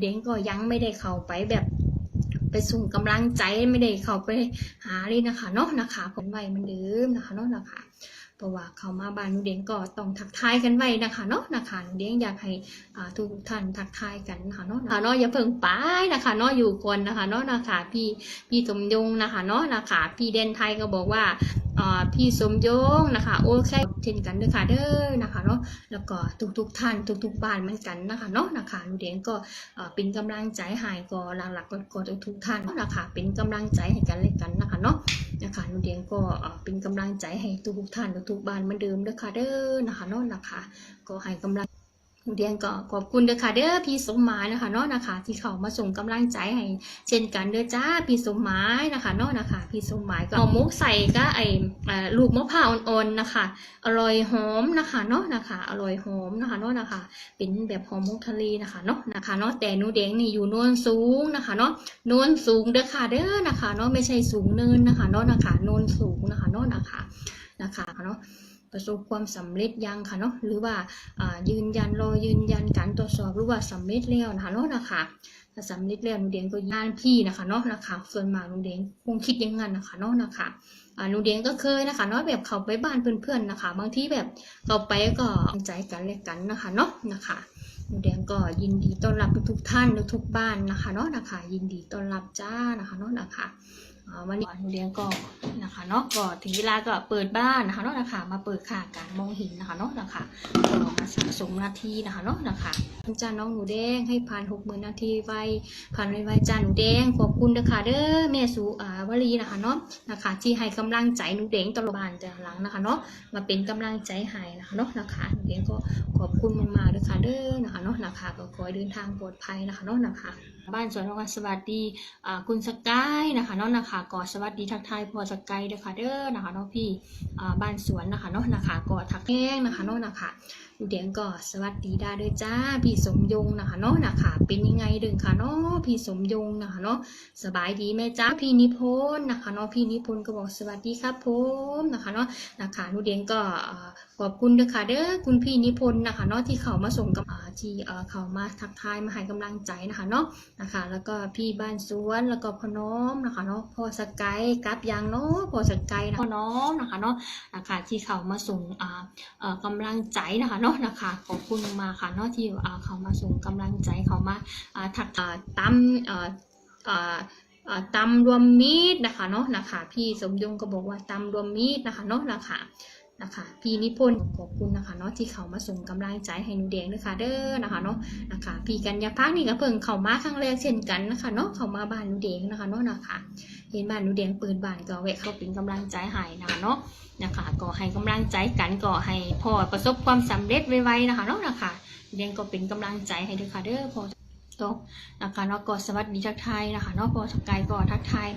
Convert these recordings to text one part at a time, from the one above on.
เด้งก็ยังไม่ได้เข้าไปแบบ ไปส่งกำลังใจไม่ได้เข้าไปหาเลยนะคะเนาะนะคะผลไว้มันเดิมนะคะเนาะนะคะเพราะว่าเขามาบ้านหนูเด้งก็ต้องทักทายกันไว้นะคะเนาะนะคะนูเด้งอยากให้อาทุกท่านทักทายกันนะคะเนาะนะคะเนาะอย่าเพิ่งไปนะคะเนาะอยู่ก่อนนะคะเนาะนะคะพี่พี่สมยงนะคะเนาะนะคะพี่เดนไทยก็บอกว่า พี่สมยงนะคะ โอเคเช่นกันเด้อค่ะเด้อนะคะเนาะแล้วก็ทุกๆท่านทุกๆบ้านเหมือนกันนะคะเนาะนะคะหนูเด้งก็เป็นกำลังใจให้ก็หลักๆก็กทุกๆท่านนะคะเป็นกำลังใจให้กันและกันนะคะเนาะนะคะหนูเดียงก็เป็นกำลังใจให้ทุกๆท่านทุกๆบ้านเหมือนเดิมเด้อค่ะเด้อนะคะเนาะนะคะ ก็ให้กำลัง เดียงก็ขอบคุณเด้อค่ะเด้อพี่สมหมายนะคะเนาะนะคะ ที่เขามาส่งกำลังใจให้เช่นกันเด้อจ้าพี่สมหมายนะคะเนาะนะคะพี่สมหมายก็เอามุกใส่ก็ไอลูกมะพร้าวอ่อนๆนะคะอร่อยหอมนะคะเนาะนะคะอร่อยหอมนะคะเนาะนะคะ เป็นแบบหอมมุกทะเลนะคะเนาะนะคะเนาะแต่นูแดงนี่อยู่โนนสูงนะคะเนาะโนนสูงเด้อค่ะเด้อนะคะเนาะไม่ใช่สูงเนินนะคะเนาะนะคะโนนสูงนะคะเนาะนะคะนะคะเนาะ ประสบความสำเร็จยังค่ะเนาะหรือว่ายืนยันรอยืนยันการตรวจสอบหรือว่าสำเร็จแล้วนะคะเนาะนะคะถ้าสำเร็จแล้วหนูแดงก็ย่านพี่นะคะเนาะนะคะ ส่วนมากหนูแดงคงคิดอย่างนั้นนะคะเนาะนะคะอ่าหนูเดียงก็เคยนะคะเนาะแบบเขาไปบ้านเพื่อนๆนะคะ บางทีแบบเขาไปก็ใจกันและกันนะคะเนาะนะคะหนูเดียงก็ยินดีต้อนรับทุกท่านทุกบ้านนะคะเนาะนะคะ ยินดีต้อนรับจ้านะคะเนาะนะคะ วันนี้หนูเดียงก็นะคะเนาะก็ถึงเวลาก็เปิดบ้านนะคะเนาะนะคะมาเปิดค่าการมองเห็นนะคะเนาะนะคะก็มาสะสมนาทีนะคะเนาะนะคะจ้าน้องหนูแดงให้ผ่านหกหมื่นนาทีไวผ่านไวๆจ้าหนูแดงขอบคุณนะคะเด้อแม่สูอ่าวลีนะคะเนาะนะคะที่ให้กำลังใจหนูแดงตลอดบานแต่หลังนะคะเนาะมาเป็นกำลังใจให้นะคะเนาะนะคะหนูแดงก็ขอบคุณมากๆเลยค่ะเด้อนะคะเนาะนะคะก็ขอเดินทางปลอดภัยนะคะเนาะนะคะ บ้านสวนสวัสดีคุณสกายนะคะเนาะนะคะกอสวัสดีทักทายพ่อสกายเด้อค่ะเด้อนะคะเนาะพี่บ้านสวนนะคะเนาะนะคะกอทักแห้งนะคะเนาะนะคะเดี๋ยวก็สวัสดีได้ด้วยจ้าพี่สมยงนะคะเนาะนะคะเป็นยังไงดึงค่ะเนาะพี่สมยงนะคะเนาะสบายดีไหมจ้าพี่นิพนธ์นะคะเนาะพี่นิพนธ์ก็บอกสวัสดีครับผมนะคะเนาะนะคะนูเดียงก็ขอบคุณด้อค่ะเด้อคุณพี่นิพนธ์นะคะเนาะที่เขามาส่งกับที่เขามาทักทายมาให้กำลังใจนะคะเนาะนะคะแล้วก็พี่บ้านสวนแล้วก็พ่อน้อมนะคะเนาะพ่อสกายกับยางเนาะพ่อสกายนะพ่อน้อมนะคะเนาะนะคะที่เขามาส่งอ่าเอ่อกำลังใจนะคะเนาะนะคะ ขอบคุณมากค่ะเนาะที่เขามาส่งกำลังใจเขามาถักตั้มเอ่อเอ่อเอ่อตำรวมมีดนะคะเนาะนะคะ พี่สมยงก็บอกว่าตำรวมมีดนะคะเนาะนะคะ นะคะพี่นิพนธ์ขอบคุณนะคะเนาะที่เขามาส่งกำลังใจให้หนูแดงด้วยค่ะเด้อนะคะเนาะนะคะพี่กัญญาพักนี่ก็เพิ่งเข้ามาครั้งแรกเช่นกันนะคะเนาะเข้ามาบ้านหนูแดงนะคะเนาะนะคะ เห็นบ้านหนูแดงเปิดบ้านก็แวะเข้าเป็นกำลังใจให้นะคะเนาะนะคะก็ให้กำลังใจกันก็ให้พ่อประสบความสำเร็จไวๆนะคะเนาะนะคะเรียนก็เป็นกำลังใจให้ด้วยค่ะเด้อพ่อ โตนะคะเนาะก็สวัสดีทักทายนะคะเนาะพอสกายก็ทักทาย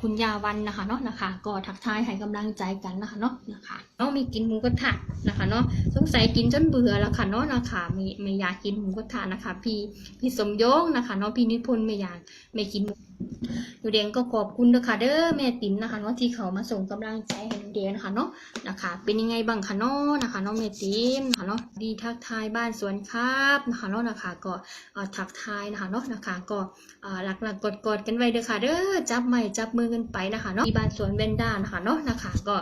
คุณยาวันนะคะเนาะนะคะก็ทักทายให้กำลังใจกันนะคะเนาะนะคะเนาะมีกินหมูกระทะนะคะเนาะสงสัยกินจนเบื่อแล้วค่ะเนาะนะคะไม่ไม่อยากกินหมูกระทะนะคะ พี่พี่สมยงนะคะเนาะพี่นิพนธ์ไม่อยากไม่กินหนูเดงก็ขอบคุณนะคะเด้อแม่ติ๋มนะคะเนาะที่เขามาส่งกำลังใจให้หนูเดงนะคะเนาะนะคะ เป็นยังไงบ้างคะเนาะนะคะเนาะแม่ติ๋มนะคะเนาะดีทักทายบ้านสวนครับนะคะเนาะนะคะก็ทักทายนะคะเนาะนะคะ ก็หลักๆกดๆกันไว้เด้อค่ะเด้อจับไม้จับมือกันไปนะคะเนาะที่บ้านสวนเบนด้านะคะเนาะนะคะก็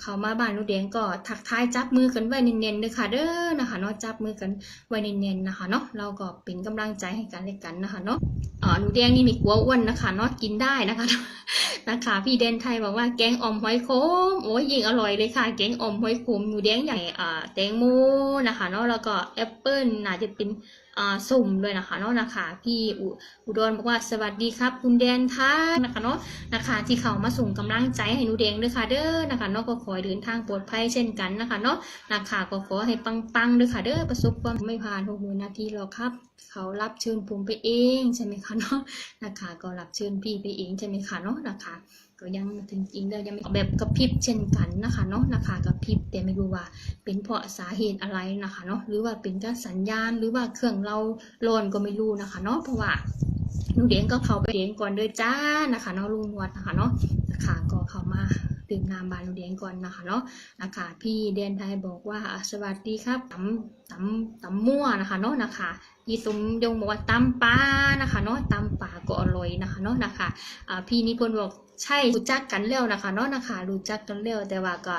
เขามาบ้านหนูเดียงก็ทักทายจับมือกันไว้เน้นๆเด้อค่ะเด้อนะคะเนาะจับมือกันไว้เน้นๆนะคะเนาะเราก็เป็นกำลังใจให้กันและกันนะคะเนาะอ่าหนูแดงนี่มีกลัวอ้วนนะคะเนาะกินได้นะคะนะคะพี่เดนไทยบอกว่าแกงอ่อมหอยโขมโอ้ยยิ่งอร่อยเลยค่ะ แกงอ่อมหอยโขมหนูแดงใหญ่อ่าแตงโมนะคะเนาะแล้วก็แอปเปิ้ลน่าจะเป็นอ่าสุ่มด้วยนะคะเนาะนะคะ พี่อุดรบอกว่าสวัสดีครับ คุณแดนท่านนะคะเนาะนะคะ ที่เขามาส่งกำลังใจให้หนูแดงด้วยค่ะเด้อนะคะเนาะก็ขอเดินทางปลอดภัยเช่นกันนะคะเนาะนะคะก็ขอให้ปังๆด้วยค่ะ เด้อประสบความไม่ผ่านหกหมื่นนาทีหรอกครับ เขารับเชิญผมไปเองใช่ไหมคะเนาะนะคะก็รับเชิญพี่ไปเองใช่ไหมคะเนาะนะคะก็ยังถึงจริงแล้วยังไม่แบบกระพริบเช่นกันนะคะเนาะนะคะกระพริบแต่ไม่รู้ว่าเป็นเพราะสาเหตุอะไรนะคะเนาะหรือว่าเป็นการสัญญาณหรือว่าเครื่องเราโลนก็ไม่รู้นะคะเนาะเพราะว่าลุงเดียงก็เข้าไปเดียงก่อนด้วยจ้านะคะเนาะลุงนวดนะคะเนาะนะคะก็เข้ามา ดื่มน้ำบานหนูแดงก่อนนะคะเนาะนะคะพี่เดนไทยบอกว่าสวัสดีครับตำตำตำมั่วนะคะเนาะนะคะพี่สมยงบอกว่าตำปลานะคะเนาะตำปลาก็อร่อยนะคะเนาะนะคะพี่นิพนธ์บอกใช่รู้จักกันแล้วนะคะเนาะนะคะรู้จักกันแล้วแต่ว่าก็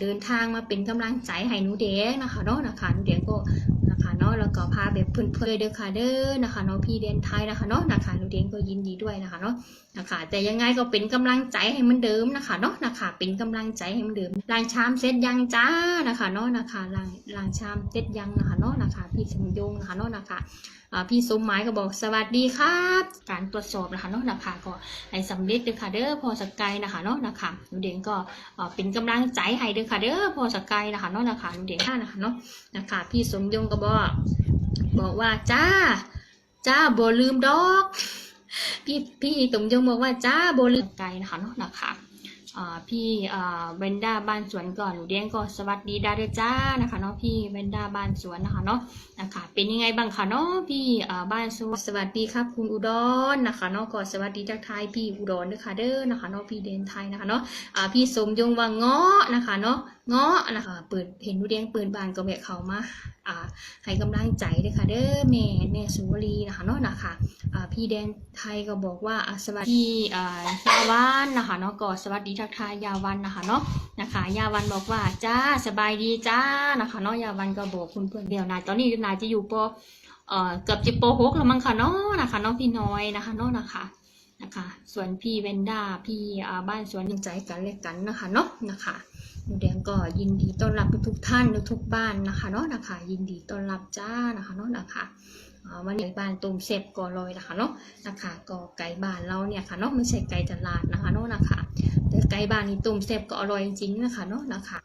เดินทางมาเป็นกำลังใจให้หนูแดงนะคะเนาะนะคะหนูแดงก็ นะคะเนาะแล้วก็พาแบบเพื่อนๆเด้อค่ะเด้อนะคะเนาะพี่เดนไทยนะคะเนาะนะคะหนูแดงก็ยินดีด้วยนะคะเนาะนะคะ แต่ยังไงก็เป็นกำลังใจให้มันเดิมนะคะเนาะนะคะเป็นกำลังใจให้มันเดิมล้างชามเสร็จยังจ้านะคะเนาะนะคะล้างล้างชามเสร็จยังนะคะเนาะนะคะพี่สมยงนะคะเนาะนะคะพี่สมหมายก็บอกสวัสดีครับ การตรวจสอบนะคะเนาะนะคะก็ให้สำเร็จเด้อค่ะเด้อพอสกายนะคะเนาะนะคะหนูเด่นก็เป็นกำลังใจให้เด้อค่ะเด้อพอสกายนะคะเนาะนะคะหนูเด่นนะคะเนาะนะคะพี่สมยงก็บอกบอกว่าจ้า จ้าบ่ลืมดอก พี่พี่สมยงบอกว่าจ้าโบลืมไกลนะคะเนาะนะคะพี่เวนด้าบ้านสวนก่อนหนูเดียงก็สวัสดีดาเดจ้านะคะเนาะพี่เวนด้าบ้านสวนนะคะเนาะนะคะเป็นยังไงบ้างคะเนาะพี่บ้านสวนสวัสดีครับ คุณอุดรนะคะเนาะก็สวัสดีทักทายพี่อุดรด้วยค่ะเด้อนะคะเนาะพี่เดนไทยนะคะเนาะพี่สมยงว่าเงาะนะคะเนาะเงาะนะคะเปิดเห็นหนูเดียงเปิดบานก็แวะเขามาอ่าให้กำลังใจด้วยค่ะเด้อแม่แม่สุวรีนะคะเนาะนะคะอ่าพี่แดนไทยก็บอกว่าอะสวัสดีอ่ายาวันนะคะเนาะก็สวัสดีทักทายยาวันนะคะเนาะนะคะยาวันบอกว่าจ้าสบายดีจ้านะคะเนาะยาวันก็บอกคุณเพื่อนเดียวนายตอนนี้นายจะอยู่ปเอ่อเกือบจะปหกแล้วมั้งค่ะเนาะนะคะเนาะพี่น้อยนะคะเนาะนะคะนะคะส่วนพี่เวนด้าพี่บ้านสวนยินใจกันและกันนะคะเนาะนะคะ หนูแดงก็ยินดีต้อนรับทุกท่านทุกบ้านนะคะเนาะนะคะยินดีต้อนรับจ้านะคะเนาะนะคะวันนี้บ้านตุ่มเสพก่อลอยนะคะเนาะนะคะก็ไก่บ้านเราเนี่ยค่ะเนาะไม่ใช่ไก่ตลาดนะคะเนาะนะคะแต่ไก่บ้านนี่ตุ่มเสพก็อร่อยจริงๆนะคะเนาะนะคะ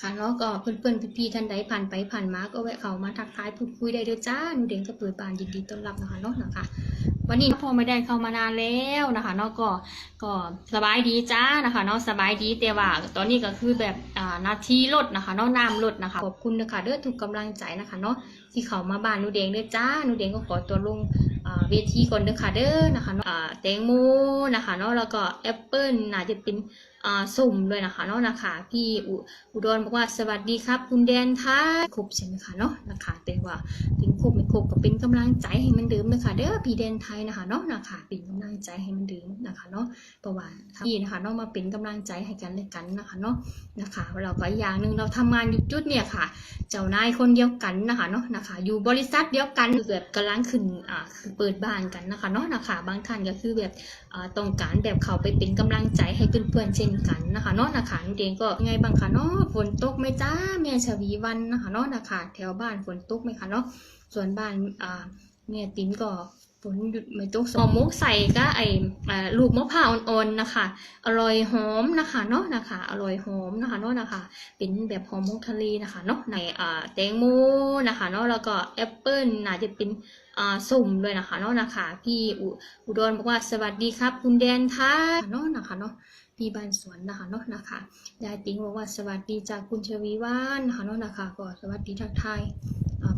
ค่ะเนาะก็เพื่อนๆพี่ๆท่านใดผ่านไปผ่านมาก็แวะเข้ามาทักทายพูดคุยได้เด้อจ้าหนูเด่นก็เปิดบ้านยินดีต้อนรับนะคะเนาะนะคะ วันนี้พ่อไม่ได้เข้ามานานแล้วนะคะเนาะก็ก็สบายดีจ้านะคะเนาะสบายดีแต่ว่าตอนนี้ก็คือแบบอ่านาทีลดนะคะเนาะน้ำลดนะคะขอบคุณนะคะเด้อทุกกำลังใจนะคะเนาะที่เขามาบ้านนูเดงเด้อจ้านูเดงก็ขอตัวลงเวทีก่อนเด้อค่ะเด้อนะคะเนาะแตงโมนะคะเนาะแล้วก็แอปเปิ้ลน่าจะเป็นสุ่มด้วยนะคะเนาะนะคะพี่อุดรบอกว่าสวัสดีครับ คุณแดนท้ายครบใช่ไหมคะเนาะนะคะแต่ว่าถึงครบไม่ครบก็เป็นกำลังใจให้มันเดิมนะคะเด้อพี่แดนไทยนะคะเนาะนะคะเป็นกำลังใจให้มันเดิมนะคะเนาะประวัติพี่นะคะเนาะมาเป็นกำลังใจให้กันและกันนะคะเนาะนะคะเราก็อย่างหนึ่งเราทำงานอยู่จุดเนี่ยค่ะ เจ้านายคนเดียวกันนะคะเนาะนะคะ อยู่บริษัทเดียวกันคือแบบกำลังขึ้นอ่าคือเปิดบ้านกันนะคะเนาะนะคะบางท่านก็คือแบบอ่าต้องการแบบเขาไปเป็นกำลังใจให้เพื่อนๆเช่นกันนะคะนาะนะคะนุ่นเดงก็ยังไงบ้างคะเนาะฝนตกไหมจ้าแม่ชวีวันนะคะเนาะนะคะแถวบ้านฝนตกไหมคะเนาะส่วนบ้านอ่าแม่ติ๋มก็ฝนหยุดไม่ตกหอมมุกใส่ก็ไอลูกมะพร้าวอ่อนๆนะคะ อร่อยหอมนะคะเนาะนะคะ อร่อยหอมนะคะเนาะนะคะ เป็นแบบฮอร์โมนทะเลนะคะเนาะในอ่าแตงโมนะคะเนาะแล้วก็แอปเปิลน่าจะเป็นอ่า สุ่มด้วยนะคะเนาะนะคะพี่อุอุดรบอกว่าสวัสดีครับ คุณแดนท่าเนาะนะคะเนาะพี่บ้านสวนนะคะเนาะนะคะยายติ๋งบอกว่าสวัสดีจากคุณชวีวานนะคะเนาะนะคะก็สวัสดีทักทาย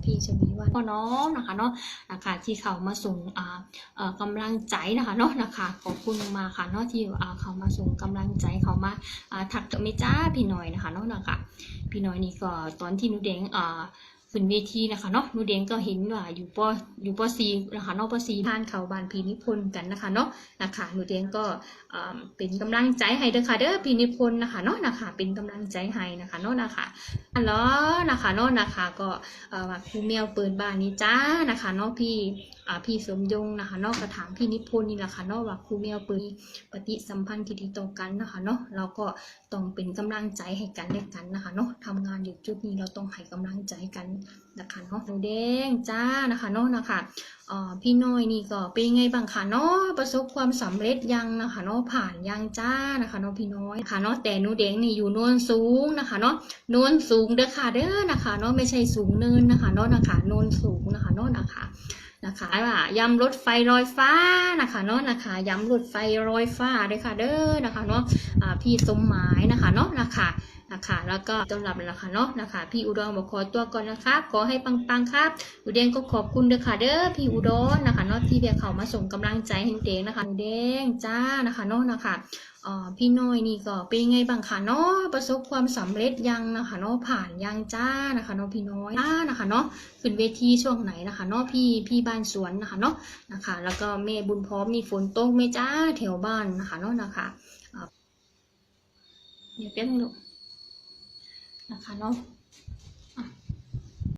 พี่ชวีวานพ่อน้องนะคะเนาะนะคะที่เขามาส่งอ่าเอ่อกำลังใจนะคะเนาะนะคะขอบคุณมาค่ะเนาะที่เขามาส่งกำลังใจเขามาอ่าถักตัวไม่จ้าพี่หน่อยนะคะเนาะนะคะพี่หน่อยนี่ก็ตอนที่หนูเด้งอ่า ขึ้นเวทีนะคะเนาะหนูเด้งก็เห็นว่าอยู่ปออยู่ปซีนะคะเนาะปซีทานเขาบานพีนิพนธ์กันนะคะเนาะนะคะหนูเด้งก็เป็นกำลังใจให้เด้อค่ะเด้อพีนิพนธ์นะคะเนาะนะคะเป็นกำลังใจให้นะคะเนาะนะคะอันเนาะนะคะเนาะนะคะก็เออครูแมวเปิดบ้านนี้จ้านะคะเนาะพี่อ่าพี่สมยงนะคะเนอกกระถามพี่นิพนธ์นี่แหละค่ะเนอกว่าครูแมวเปิดปฏิสัมพันธ์ที่ดีต่อกันนะคะเนาะเราก็ต้องเป็นกำลังใจให้กันและกันนะคะเนาะทำงานอยู่จุดนี้เราต้องให้กำลังใจกันนะคะเนาะหนูแดงจ้านะคะเนาะนะคะพี่น้อยนี่ก็เป็นยังไงบ้างคะเนาะประสบความสำเร็จยังนะคะเนาะผ่านยังจ้านะคะเนาะพี่น้อยค่ะเนาะแต่หนูแดงนี่อยู่โนนสูงนะคะเนาะโนนสูงเด้อค่ะเด้อนะคะเนาะไม่ใช่สูงเนินนะคะเนาะนะคะโนนสูงนะคะเนาะนะคะนะคะว่ายำรถไฟลอยฟ้านะคะเนาะนะคะยำรถไฟลอยฟ้าด้วยค่ะเด้อนะคะเนาะพี่สมหมายนะคะเนาะนะคะ นะคะ แล้วก็ต้อนรับแล้วค่ะเนาะนะคะ พี่อุดรบอกขอตัวก่อนนะคะขอให้ปังๆครับหนูแดงก็ขอบคุณเด้อค่ะเด้อพี่อุดรนะคะเนาะที่เดียเขามาส่งกำลังใจให้หนูแดงนะคะหนูแดงจ้านะคะเนาะนะคะพี่น้อยนี่ก็เป็นไงบ้างคะเนาะประสบความสำเร็จยังนะคะเนาะผ่านยังจ้านะคะเนาะพี่น้อยจ้านะคะเนาะขึ้นเวทีช่วงไหนนะคะเนาะพี่พี่บ้านสวนนะคะเนาะนะคะ แล้วก็แม่บุญพร้อมนี่ฝนตกไหมจ้าแถวบ้านนะคะเนาะนะคะเอ่อเดี๋ยวแป๊บนึงลูก นะคะเนาะ